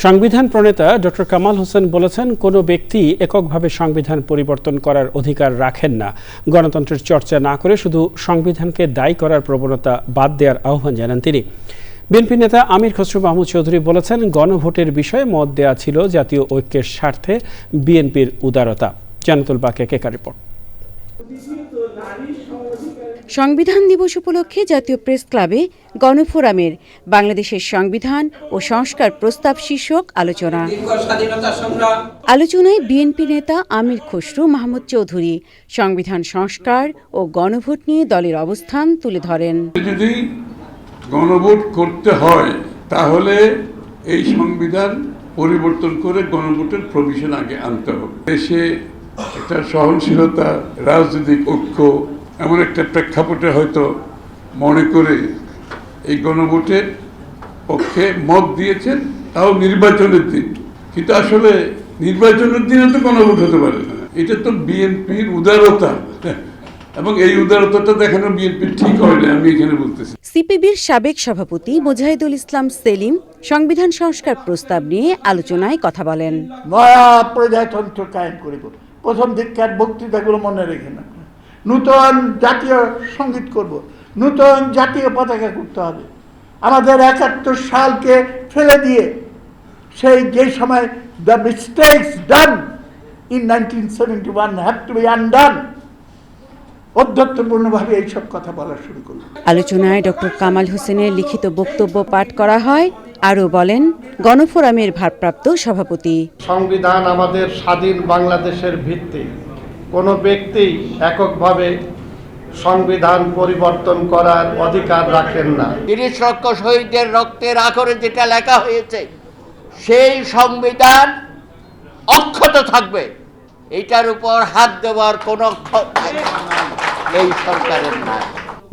সংবিধান প্রণেতা ডক্টর কামাল হোসেন বলেছেন, কোনো ব্যক্তি এককভাবে সংবিধান পরিবর্তন করার অধিকার রাখেন না। গণতন্ত্রের চর্চা না করে শুধু সংবিধানকে দায়ী করার প্রবণতা বাদ দেওয়ার আহ্বান জানান তিনি। বিএনপি নেতা আমির খসরু মাহমুদ চৌধুরী বলেছেন, গণভোটের বিষয়ে মত দেওয়া ছিল জাতীয় ঐক্যের স্বার্থে বিএনপির উদারতা। জানাতুল বাকে কেকা রিপোর্ট। সংবিধান দিবস উপলক্ষে জাতীয় প্রেস ক্লাবে গণফোরামের বাংলাদেশের সংবিধান ও সংস্কার প্রস্তাব শীর্ষক আলোচনা। আলোচনায় বিএনপি নেতা আমির খসরু মাহমুদ চৌধুরী সংবিধান সংস্কার ও গণভোট নিয়ে দলের অবস্থান তুলে ধরেন। যদি গণভোট করতে হয় তাহলে এই সংবিধান পরিবর্তন করে গণভোটের প্রভিশন আগে আনতে হবে। দেশে একটা সহনশীলতা রাজনৈতিক ঐক্য এমন একটা প্রেক্ষাপটে হয়তো মনে করে এই গণভোটের পক্ষে মত দিয়েছেন তাও নির্বাচনের দিন। কিন্তু আসলে নির্বাচনের দিনে তো গণভোট হতে পারে না। এটা তো বিএনপির উদারতা। এবং এই উদারতাটা দেখানো বিএনপি ঠিক হয় না আমি এখানে বলতেছি। সিপিবির সাবেক সভাপতি মুজাহিদুল ইসলাম সেলিম সংবিধান সংস্কার প্রস্তাব নিয়ে আলোচনায় কথা বলেন। নয়া প্রজাতন্ত্র কায়েম করিব। প্রথম দিককার বক্তৃতাগুলো মনে রেখে না। নূতন জাতীয় সংগীত করব, নূতন জাতীয় পতাকা করতে হবে। আমাদের একাত্তর সালকে ফেলে দিয়ে সেই যে সময় the mistakes done in nineteen seventy one have to be undone অধ্যত্বপূর্ণভাবে এইসব কথা বলা শুরু করল আলোচনায় ডক্টর কামাল হোসেনের লিখিত বক্তব্য পাঠ করা হয়। আরও বলেন গণফোরামের ভারপ্রাপ্ত সভাপতি। সংবিধান আমাদের স্বাধীন বাংলাদেশের ভিত্তি। কোনো ব্যক্তি এককভাবে সংবিধান পরিবর্তন করার অধিকার রাখেন না। তিরিশ লক্ষ শহীদদের রক্তের আখরে যেটা লেখা হয়েছে সেই সংবিধান অক্ষত থাকবে। এটার উপর হাত দেওয়ার কোনো এই সরকারের নাই।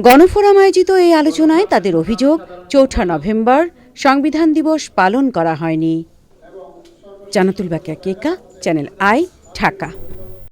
গণফোরাম আয়োজিত এই আলোচনায় তাদের অভিযোগ চৌঠা নভেম্বর সংবিধান দিবস পালন করা হয়নি। Jannatul Bakiya Keka channel I Dhaka.